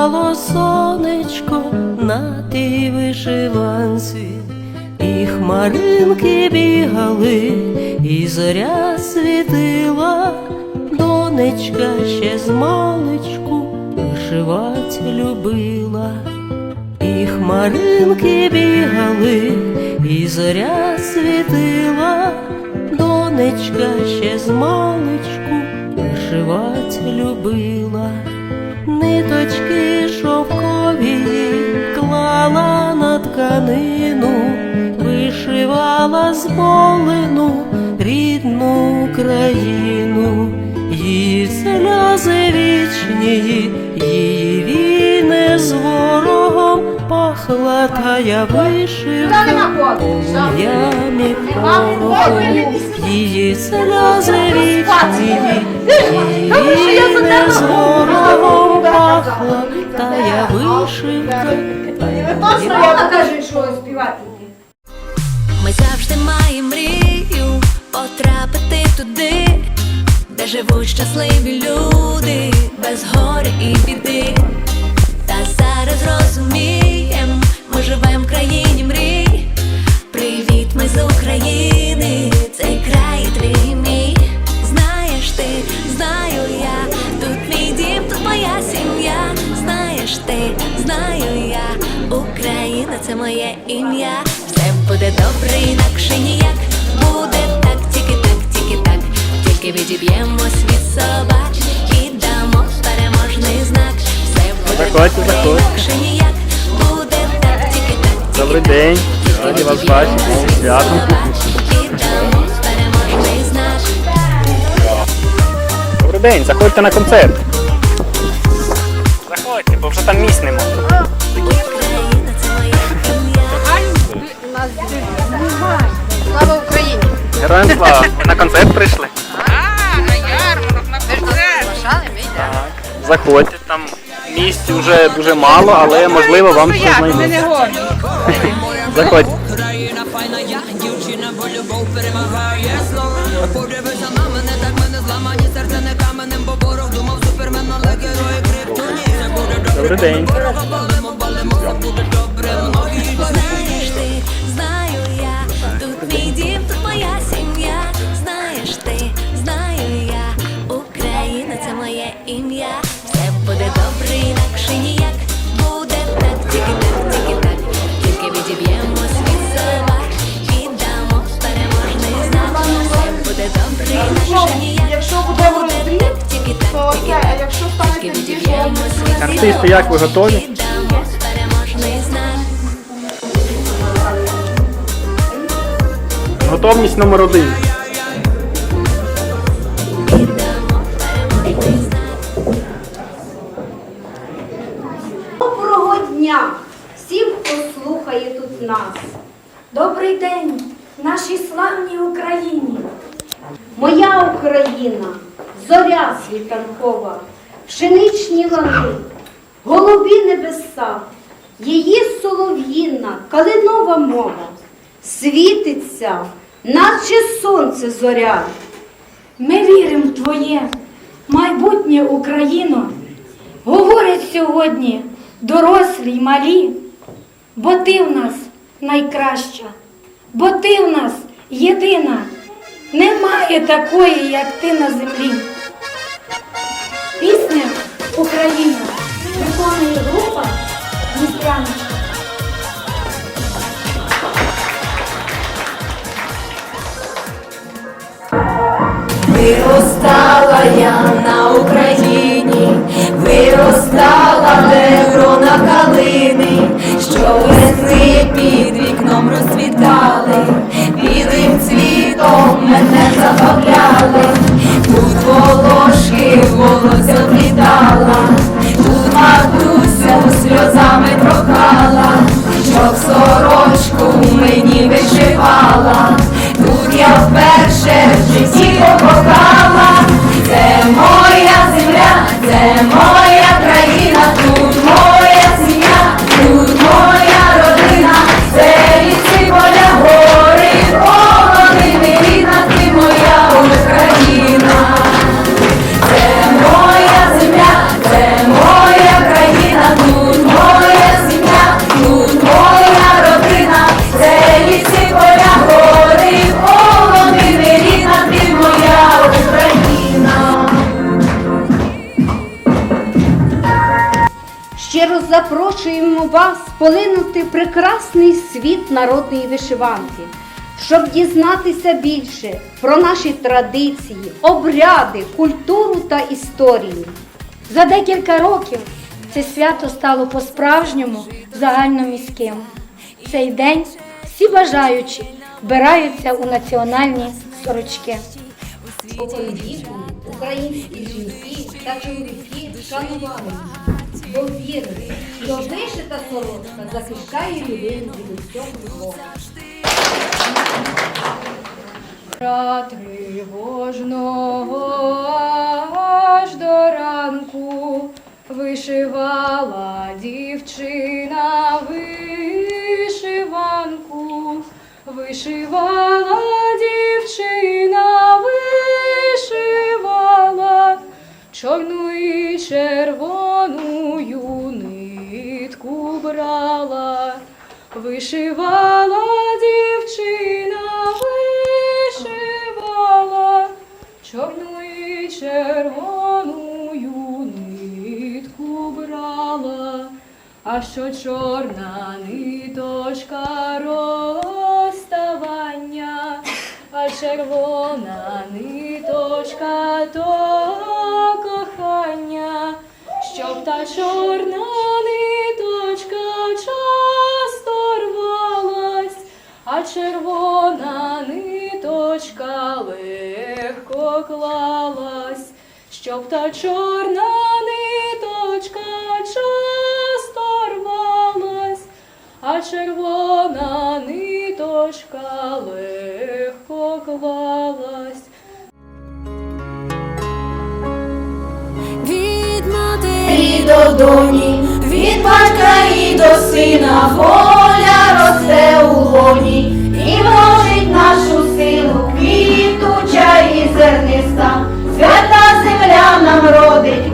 лежало сонечко на тій вишиванці, і хмаринки бігали, і зоря світила, донечка ще з маличку вишивать любила. І хмаринки бігали, і зоря світила, донечка ще з маличку вишивать любила, ниточки шовкові клала на тканину, вишивала змолену рідну Україну, її сльози вічні, її війни з ворогом пахла тая вишивка, ямі порохом, її сльози вічні, її війни з пахла тая вишивка. Точно я покажу, що співати. Ми завжди маємо мрію потрапити туди, де живуть щасливі люди, без горя і біди. Та зараз розумієм, ми живем в країні мрій. Привіт, ми з України, цей край твій мій. Знаєш ти, знаю я, тут мій дім, тут моя сім'я. Знаєш ти, знаю я, Україна це моє ім'я. Все буде добре, інакше ніяк. Буде так, тільки так, тільки так. Тільки відіб'ємось від собак і дамо переможний знак. Все буде добре, інакше ніяк. Добрий день, раді вас бачити. Святом. Добрий день, заходьте на концерт. Заходьте, бо вже там місць нема. Слава Україні! Героям слава. Ви на концерт прийшли? Заходьте, там місць вже дуже мало, але можливо вам ще знайдуть. Заходьте. Країна файна, я дівчина, бо любов перемагає слово. Подивися на мене, так мене зламані серце не каменем, бо ворог думав супермен, але герої криптоні. Добрий день. Артисти, як ви готові? Готовність номер один. Доброго дня всім, хто слухає тут нас. Добрий день, нашій славній Україні. Моя Україна, зоря світанкова, пшеничні лани, голубі небеса, її солов'їна, калинова мова, світиться, наче сонце зоря. Ми віримо в Твоє майбутнє Україно. Говорять сьогодні дорослі й малі, бо ти в нас найкраща, бо ти в нас єдина. Немає такої, як ти на землі. Пісня Україна виконує група Дніпряночка. Виростала я на Україні, виростала дебро на калини, що весни під вікном розцвітали, білим цвітом мене забавляли, тут волошки волосся сорочку мені вишивала, тут я вперше в житті покохала, запрошуємо вас полинути прекрасний світ народної вишиванки, щоб дізнатися більше про наші традиції, обряди, культуру та історію. За декілька років це свято стало по-справжньому загальноміським. В Цей день всі бажаючі вбираються у національні сорочки. Українські жінки та чоловіки шанували, бо вірили, що вишита сорочка захищає людину від усього злого. Тривожного аж до ранку вишивала дівчина вишиванку, вишивала дівчина, вишивала чорну і червону брала, вишивала дівчина, вишивала чорну і червону нитку брала, а що чорна ниточка розставання, а червона ниточка то кохання, щоб та чорна червона ниточка легко клалась, щоб та чорна ниточка часто рвалась, а червона ниточка легко клалась. Від матері до доні, від батька і до сина воля росте у лоні, і множить нашу силу, квітуча і зерниста, свята земля нам родить,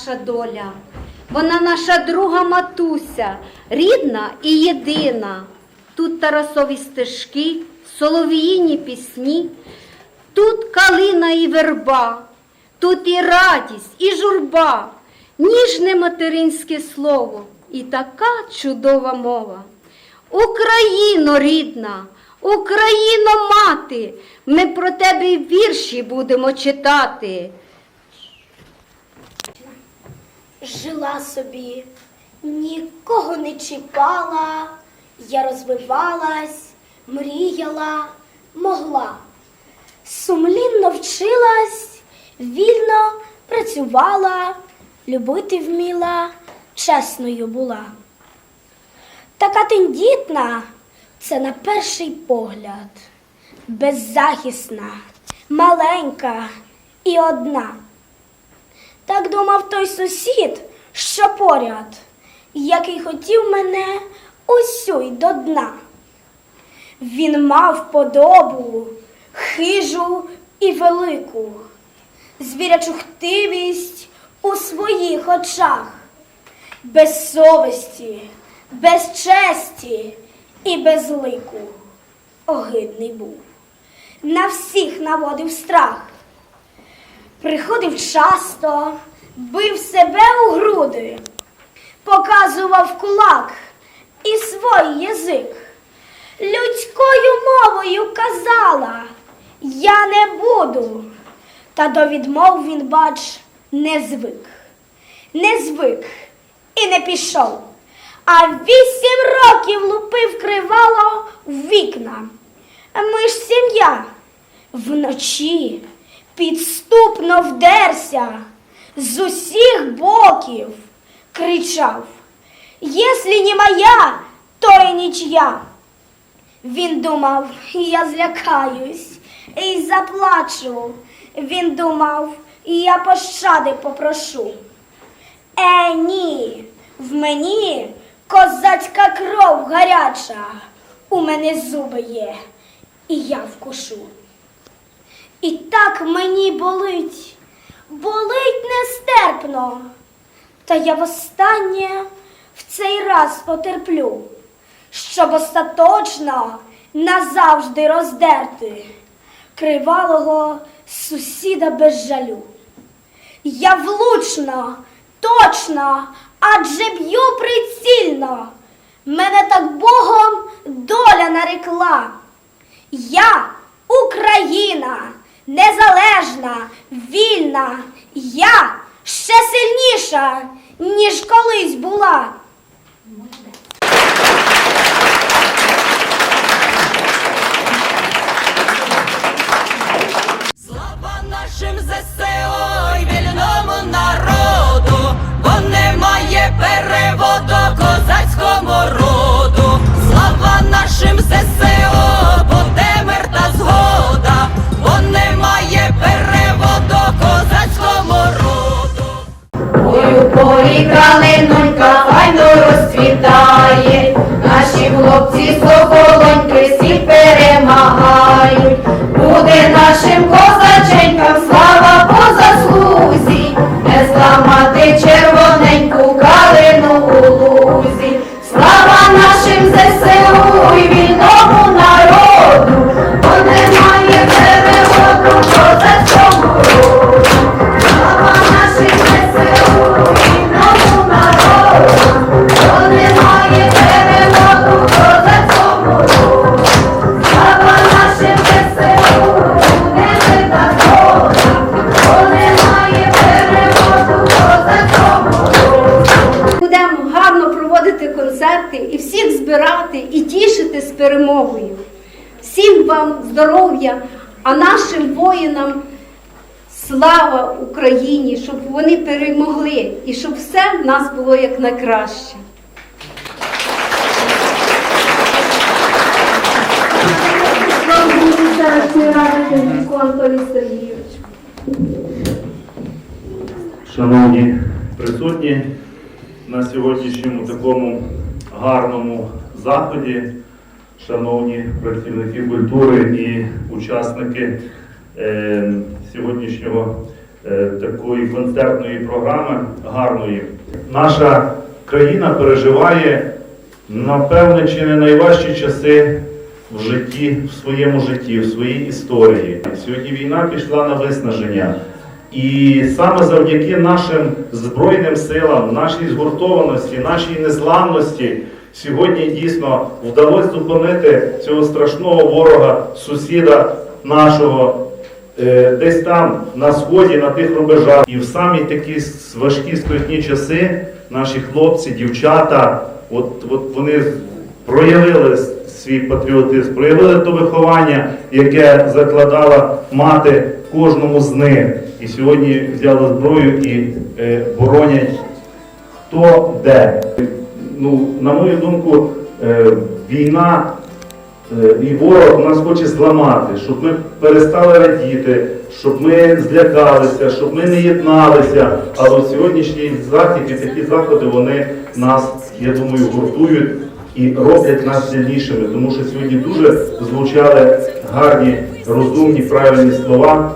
наша доля. Вона наша друга матуся, рідна і єдина. Тут Тарасові стежки, солов'їні пісні, тут калина і верба, тут і радість, і журба, ніжне материнське слово і така чудова мова. Україно рідна, Україно мати, ми про тебе вірші будемо читати. Жила собі, нікого не чіпала, я розвивалась, мріяла, могла. Сумлінно вчилась, вільно працювала, любити вміла, чесною була. Така тендітна, це на перший погляд, беззахисна, маленька і одна. Так думав той сусід, що поряд, який хотів мене усю й до дна. Він мав подобу, хижу і велику, звірячу хтивість у своїх очах, без совісті, без честі і без лику. Огидний був, на всіх наводив страх. Приходив часто, бив себе у груди, показував кулак і свій язик. Людською мовою казала, я не буду Та до відмов він, бач, не звик. Не звик і не пішов. А вісім років лупив кривало в вікна. Ми ж сім'я вночі підступно вдерся, з усіх боків кричав. Єслі не моя, то і нічия. Він думав, я злякаюсь і заплачу. Він думав, я пощади попрошу. Е, ні, в мені козацька кров гаряча, у мене зуби є, і я вкушу. І так мені болить, болить нестерпно. Та я востаннє в цей раз потерплю, щоб остаточно назавжди роздерти кривалого сусіда без жалю. Я влучно, точно, адже б'ю прицільно. Мене так Богом доля нарекла. Я Україна, незалежна, вільна, я ще сильніша, ніж колись була. Слава Україні, щоб вони перемогли і щоб все в нас було як найкраще. Шановні присутні на сьогоднішньому такому гарному заході, шановні працівники культури і учасники сьогоднішнього е, такої концертної програми гарної. Наша країна переживає, напевне, чи не найважчі часи в житті, в своєму житті, в своїй історії. Сьогодні війна пішла на виснаження. І саме завдяки нашим Збройним силам, нашій згуртованості, нашій незламності сьогодні дійсно вдалося зупинити цього страшного ворога, сусіда нашого, е, десь там на сході, на тих рубежах. І в самі такі важкі скрутні часи наші хлопці, дівчата, от, от вони проявили свій патріотизм, проявили то виховання, яке закладала мати кожному з них. І сьогодні взяли зброю і е, боронять хто де. Ну, на мою думку, е, війна е, і ворог нас хоче зламати, щоб ми перестали радіти, щоб ми злякалися, щоб ми не єдналися. Але сьогоднішній захід і такі заходи вони нас, я думаю, гуртують і роблять нас сильнішими, тому що сьогодні дуже звучали гарні, розумні, правильні слова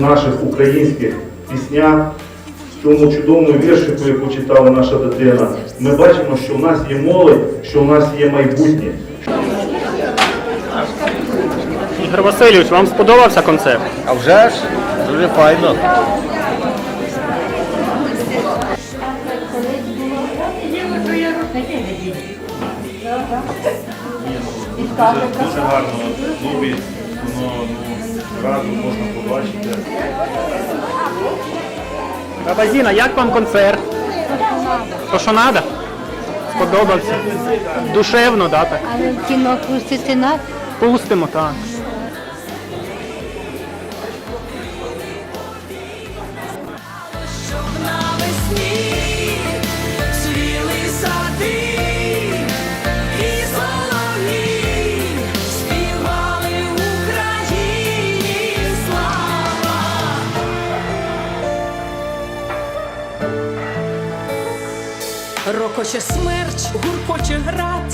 наших українських піснях. В тому чудовому віршику, яку читала наша дитина, ми бачимо, що в нас є молодь, що в нас є майбутнє. Ігор Васильович, вам сподобався концерт? А вже ж дуже файно. Дуже, дуже гарно. Клубі воно ну, разом можна побачити. Бабазіна, як вам концерт? То що надо? Сподобався? Душевно, да, так? Але в кіно пустити нас. Пустимо, так. Рокоче смерч, гуркоче град,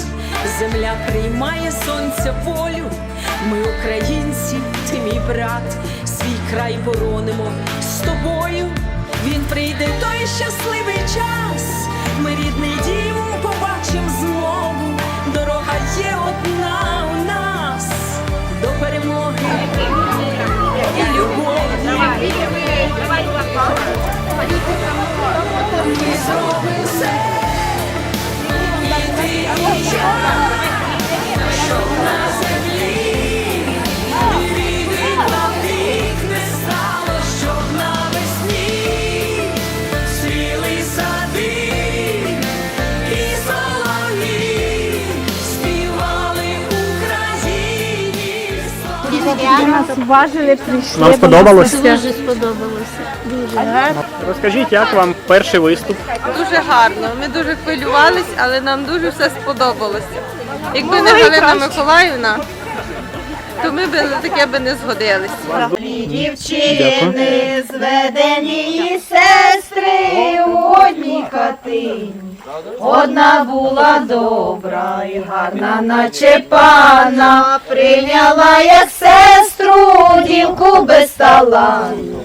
земля приймає сонця волю. Ми українці, ти мій брат, свій край боронимо з тобою. Він прийде той щасливий час. Ми рідний дім побачим знову. Дорога є одна у нас до перемоги і любові. Ми зробимо все, слава. Нам сподобалось? Дуже сподобалося. Дуже гарно. Розкажіть, як вам перший виступ? Дуже гарно. Ми дуже хвилювались, але нам дуже все сподобалося. Якби не Галина Миколаївна, то ми б на таке би не згодились. Дівчини, зведені сестри у одній хатині. Одна була добра і гарна, наче пана, прийняла як сестру дівку без таланту.